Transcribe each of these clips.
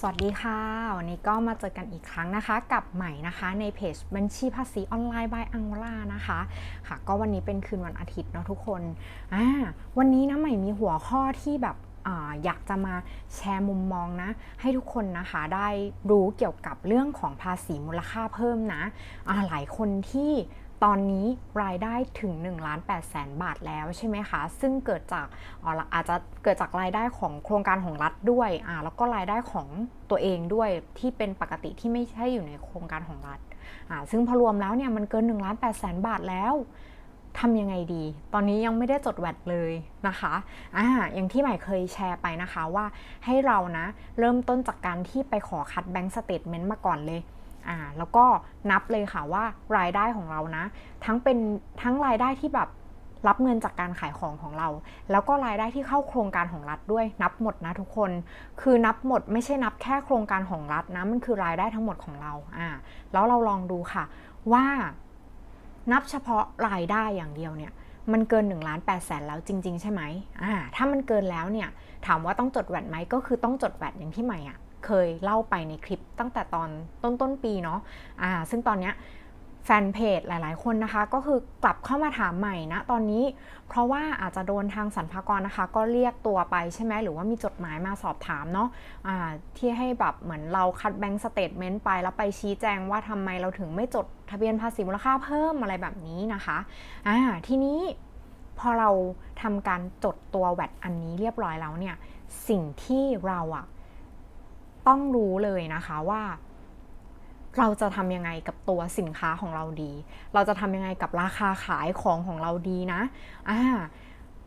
สวัสดีค่ะ วันนี้ก็มาเจอกันอีกครั้งนะคะ กับใหม่นะคะในเพจบัญชีภาษีออนไลน์บายอังล่านะคะค่ะ ก็วันนี้เป็นคืนวันอาทิตย์เนาะทุกคนอ่าวันนี้นะใหม่มีหัวข้อที่แบบอาอยากจะมาแชร์มุมมองนะ ให้ทุกคนนะคะได้รู้เกี่ยวกับเรื่องของภาษีมูลค่าเพิ่มนะอ่าหลายคนที่ ตอนนี้รายได้ถึง1ล้าน8แสนบาทแล้วใช่ไหมคะ ซึ่งเกิดจากออาจจะเกิดจากรายได้ของโครงการของรัฐด้วยอ่าแล้วก็รายได้ของตัวเองด้วยที่เป็นปกติที่ไม่ใช่อยู่ในโครงการของรัฐอ่าซึ่งพอรวมแล้วเนี่ยมันเกิน1ล้าน8แสนบาทแล้วทำยังไงดี ตอนนี้ยังไม่ได้จดแวดเลยนะคะอ่าอย่างที่ใหม่เคยแชร์ไปนะคะว่าให้เรานะ เริ่มต้นจากการที่ไปขอคัดแบงก์สเตทเมนต์มาก่อนเลย อ่าแล้วก็นับเลยค่ะว่ารายได้ของเรานะ ทั้งเป็นทั้งรายได้ที่แบบรับเงินจากการขายของของเรา แล้วก็รายได้ที่เข้าโครงการของรัฐด้วย นับหมดนะทุกคน คือนับหมดไม่ใช่นับแค่โครงการของรัฐนะมันคือรายได้ทั้งหมดของเราอ่าแล้วเราลองดูค่ะว่านับเฉพาะรายได้อย่างเดียวเนี่ยมันเกิน1ล้าน8แสนแล้วจริง ๆ ใช่ไหมอ่าถ้ามันเกินแล้วเนี่ยถามว่าต้องจดแวดไหมก็คือต้องจดแวดอย่างที่ใหม่อะ เคยเล่าไปในคลิปตั้งแต่ตอนต้นต้นปีเนาะอ่าซึ่งตอนเนี้ยแฟนเพจหลาย ๆ คนนะคะ ก็คือกลับเข้ามาถามใหม่นะตอนนี้ เพราะว่าอาจจะโดนทางสรรพากรนะคะ ก็เรียกตัวไปใช่ไหมหรือว่ามีจดหมายมาสอบถามเนาะอ่าที่ให้แบบเหมือนเราคัดแบงก์สเตทเมนต์ไป แล้วไปชี้แจงว่าทำไมเราถึงไม่จดทะเบียนภาษีมูลค่าเพิ่มอะไรแบบนี้นะคะอ่าทีนี้พอเราทำการจดตัวแวดอันนี้เรียบร้อยแล้วเนี่ยสิ่งที่เราอะ ต้องรู้เลยนะคะว่า เราจะทำยังไงกับตัวสินค้าของเราดี เราจะทำยังไงกับราคาขายของของเราดีนะอ่า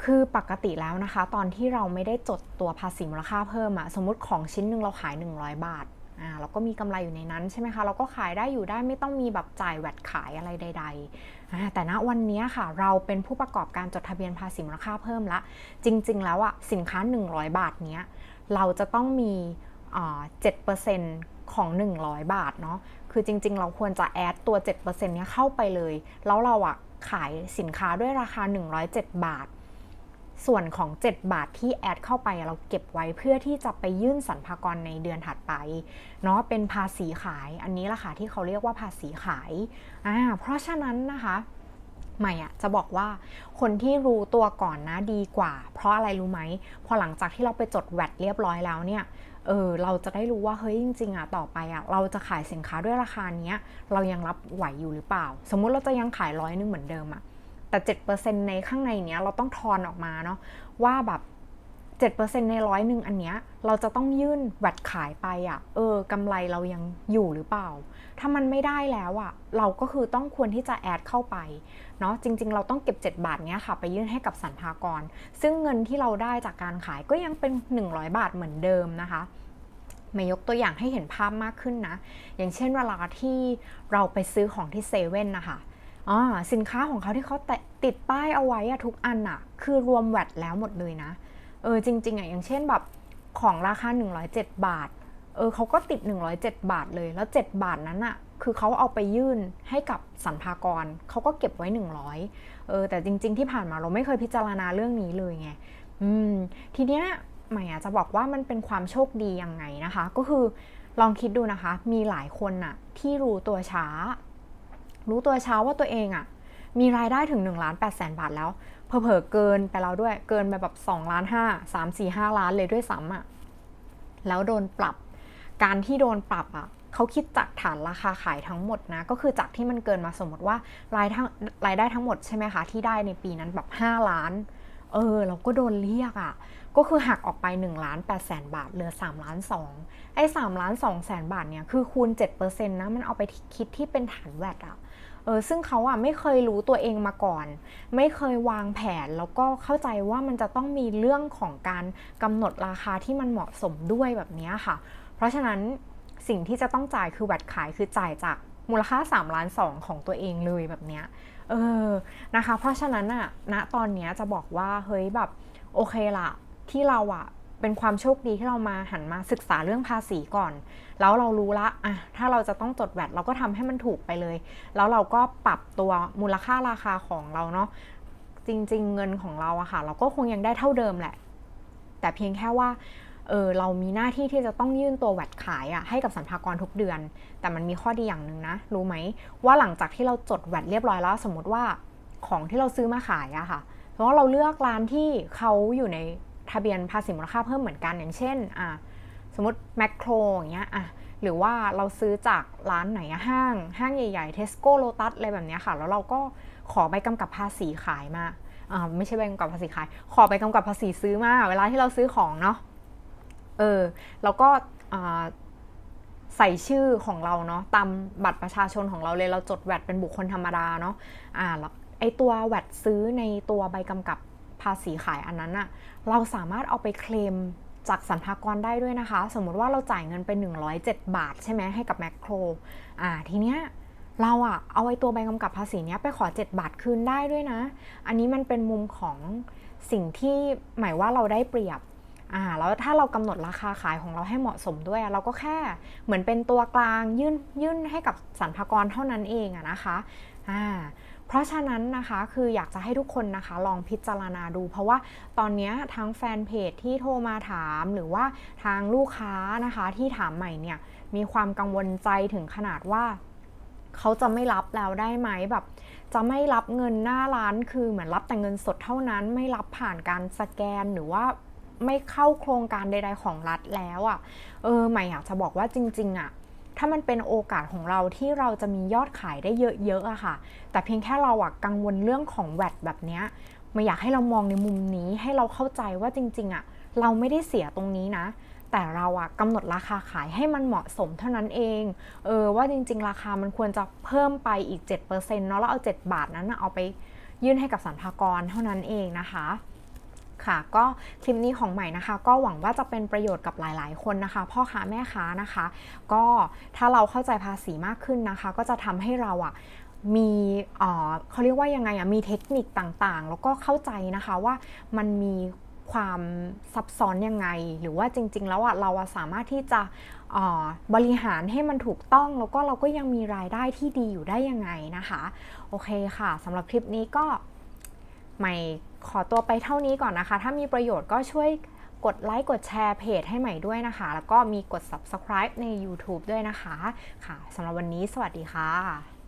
คือปกติแล้วนะคะ ตอนที่เราไม่ได้จดตัวภาษีมูลค่าเพิ่มอะสมมติของชิ้นหนึ่งเราขาย 100 บาทอ่าเราก็มีกำไรอยู่ในนั้นใช่ไหมคะ เราก็ขายได้อยู่ได้ไม่ต้องมีแบบจ่ายแวดขายอะไรใดๆอ่าแต่ณวันนี้ค่ะ เราเป็นผู้ประกอบการจดทะเบียนภาษีมูลค่าเพิ่มละ จริง ๆ แล้วอะสินค้า 100 บาทเนี้ยเราจะต้องมี 7%ของ 100 บาทเนาะคือจริง ๆ เราควรจะแอดตัว 7%เนี้ยเข้าไปเลย แล้วเราอะขายสินค้าด้วยราคา 107 บาท ส่วนของ 7 บาทที่แอดเข้าไปเราเก็บไว้เพื่อที่จะไปยื่นสรรพากรในเดือนถัดไปเนาะเป็นภาษีขายอันนี้ละค่ะที่เขาเรียกว่าภาษีขายอ่าเพราะฉะนั้นนะคะใหม่อะจะบอกว่าคนที่รู้ตัวก่อนนะดีกว่า เพราะอะไรรู้ไหมพอหลังจากที่เราไปจดแวดเรียบร้อยแล้วเนี่ย เออเราจะได้รู้ว่าเฮ้ยจริงๆอะต่อไปอะเราจะขายสินค้าด้วยราคาเนี้ยเรายังรับไหวอยู่หรือเปล่า สมมุติเราจะยังขายร้อยนึงเหมือนเดิมอะแต่ 7%ในข้างในเนี้ยเราต้องทอนออกมาเนาะว่าแบบ 7%ในร้อยหนึ่งอันเนี้ยเราจะต้องยื่นแวดขายไปอะเออกำไรเรายังอยู่หรือเปล่า ถ้ามันไม่ได้แล้วอะเราก็คือต้องควรที่จะแอดเข้าไปเนาะจริง ๆ เราต้องเก็บ 7 บาทเนี้ยค่ะ ไปยื่นให้กับสรรพากร ซึ่งเงินที่เราได้จากการขายก็ยังเป็น 100 บาทเหมือนเดิมนะคะมายกตัวอย่างให้เห็นภาพมากขึ้นนะ อย่างเช่นเวลาที่เราไปซื้อของที่เซเว่นนะคะอ๋อสินค้าของเขาที่เขาติดป้ายเอาไว้อะทุกอันอะคือรวมแวดแล้วหมดเลยนะ เออจริงๆอะอย่างเช่นแบบของราคา 107 บาท เออเขาก็ติด 107 บาทเลย แล้ว 7 บาทนั้นอะคือเขาเอาไปยื่นให้กับสรรพากรเขาก็เก็บไว้ 100เออแต่จริง ๆ ที่ผ่านมาเราไม่เคยพิจารณาเรื่องนี้เลยไง อืม ทีเนี้ยหม่จะบอกว่ามันเป็นความโชคดียังไงนะคะ ก็คือลองคิดดูนะคะ มีหลายคนน่ะที่รู้ตัวช้า รู้ตัวช้าว่าตัวเองอะมีรายได้ถึง1ล้าน8แสนบาทแล้ว เผลอเกินไปแล้วด้วยเกินไปแบบ2ล้าน5 3 4 5ล้านเลยด้วยซ้ำอะแล้วโดนปรับ การที่โดนปรับอะเขาคิดจากฐานราคาขายทั้งหมดนะ ก็คือจากที่มันเกินมาสมมติว่ารายทั้งรายได้ทั้งหมดใช่ไหมคะ ที่ได้ในปีนั้นแบบ 5 ล้าน เออ เราก็โดนเรียกอะ่ะ ก็คือหักออกไป1ล้าน8แสนบาท เหลือ3ล้าน2ไอ้3ล้าน2แสนบาทเนี่ยคือคูณ7%นะ มันเอาไปคิดที่เป็นฐานแวดอะ่ะ เออซึ่งเขาอะไม่เคยรู้ตัวเองมาก่อน ไม่เคยวางแผนแล้วก็เข้าใจว่ามันจะต้องมีเรื่องของการกำหนดราคาที่มันเหมาะสมด้วยแบบนี้ค่ะ เพราะฉะนั้นสิ่งที่จะต้องจ่ายคือแวดขายคือจ่ายจากมูลค่า3ล้าน2ของตัวเองเลยแบบเนี้ยเออนะคะ เพราะฉะนั้นอะณตอนนี้จะบอกว่าเฮ้ยแบบโอเคละที่เราอะ เป็นความโชคดีที่เรามาหันมาศึกษาเรื่องภาษีก่อน แล้วเรารู้ละอะถ้าเราจะต้องจดแวดเราก็ทำให้มันถูกไปเลย แล้วเราก็ปรับตัวมูลค่าราคาของเราเนาะจริง ๆ เงินของเราอะค่ะ เราก็คงยังได้เท่าเดิมแหละ แต่เพียงแค่ว่าเออเรามีหน้าที่ที่จะต้องยื่นตัวแวดขายอะให้กับสรรพากรทุกเดือน แต่มันมีข้อดีอย่างหนึ่งนะ รู้ไหม ว่าหลังจากที่เราจดแวดเรียบร้อยแล้ว สมมติว่าของที่เราซื้อมาขายอะค่ะ เพราะว่าเราเลือกร้านที่เขาอยู่ใน ทะเบียนภาษีมูลค่าเพิ่มเหมือนกันอย่างเช่นอะสมมติแมคโครอย่างเงี้ยอะหรือว่าเราซื้อจากร้านไหนห้าง ห้างใหญ่ๆเทสโก้โลตัสอะไรแบบเนี้ยค่ะ แล้วเราก็ขอใบกำกับภาษีขายมาอ่าไม่ใช่ใบกำกับภาษีขาย ขอใบกำกับภาษีซื้อมา เวลาที่เราซื้อของเนาะเออแล้วก็ใส่ชื่อของเราเนาะตามบัตรประชาชนของเราเลยเราจดแวดเป็นบุคคลธรรมดาเนาะอ่าล้วไอตัวแวดซื้อในตัวใบกำกับ ภาษีขายอันนั้นอะเราสามารถเอาไปเคลมจากสรรพากรได้ด้วยนะคะ สมมติว่าเราจ่ายเงินไป 107 บาท ใช่ไหมให้กับแมคโครอ่าทีเนี้ยเราอะเอาไอ้ตัวใบกำกับภาษีเนี้ยไปขอ 7 บาทคืนได้ด้วยนะ อันนี้มันเป็นมุมของสิ่งที่หมายว่าเราได้เปรียบอ่าแล้วถ้าเรากำหนดราคาขายของเราให้เหมาะสมด้วย เราก็แค่เหมือนเป็นตัวกลางยื่นยื่นให้กับสรรพากรเท่านั้นเองอะนะคะอ่า เพราะฉะนั้นนะคะคืออยากจะให้ทุกคนนะคะลองพิจารณาดู เพราะว่าตอนนี้ทั้งแฟนเพจที่โทรมาถามหรือว่าทางลูกค้านะคะที่ถามใหม่เนี่ยมีความกังวลใจถึงขนาดว่าเขาจะไม่รับแล้วได้ไหมแบบ จะไม่รับเงินหน้าร้านคือเหมือนรับแต่เงินสดเท่านั้น ไม่รับผ่านการสแกนหรือว่าไม่เข้าโครงการใด ๆ ของรัฐแล้วอะ่ะเออใหม่อยากจะบอกว่าจริง ๆอะ่ะ ถ้ามันเป็นโอกาสของเราที่เราจะมียอดขายได้เยอะๆอะค่ะ แต่เพียงแค่เราอะกังวลเรื่องของแวดแบบเนี้ยไม่อยากให้เรามองในมุมนี้ให้เราเข้าใจว่าจริงๆอะเราไม่ได้เสียตรงนี้นะ แต่เราอะกำหนดราคาขายให้มันเหมาะสมเท่านั้นเอง เออว่าจริง ๆ ราคามันควรจะเพิ่มไปอีก 7%เนาะแล้วเอา 7 บาทนั้นเอาไปยื่นให้กับสรรพากรเท่านั้นเองนะคะ ค่ะ ก็คลิปนี้ของใหม่นะคะ ก็หวังว่าจะเป็นประโยชน์กับหลาย ๆ คนนะคะ พ่อค้าแม่ค้านะคะ ก็ถ้าเราเข้าใจภาษีมากขึ้นนะคะ ก็จะทำให้เราอะมีเขาเรียกว่ายังไงอะมีเทคนิคต่างๆ แล้วก็เข้าใจนะคะว่ามันมีความซับซ้อนยังไง หรือว่าจริง ๆ แล้วอะเราสามารถที่จะบริหารให้มันถูกต้อง แล้วก็เราก็ยังมีรายได้ที่ดีอยู่ได้ยังไงนะคะ โอเคค่ะสำหรับคลิปนี้ก็ ใหม่ขอตัวไปเท่านี้ก่อนนะคะ ถ้ามีประโยชน์ก็ช่วยกดไลค์กดแชร์เพจให้ใหม่ด้วยนะคะ แล้วก็มีกด subscribe ใน YouTube ด้วยนะคะ ค่ะสำหรับวันนี้สวัสดีค่ะ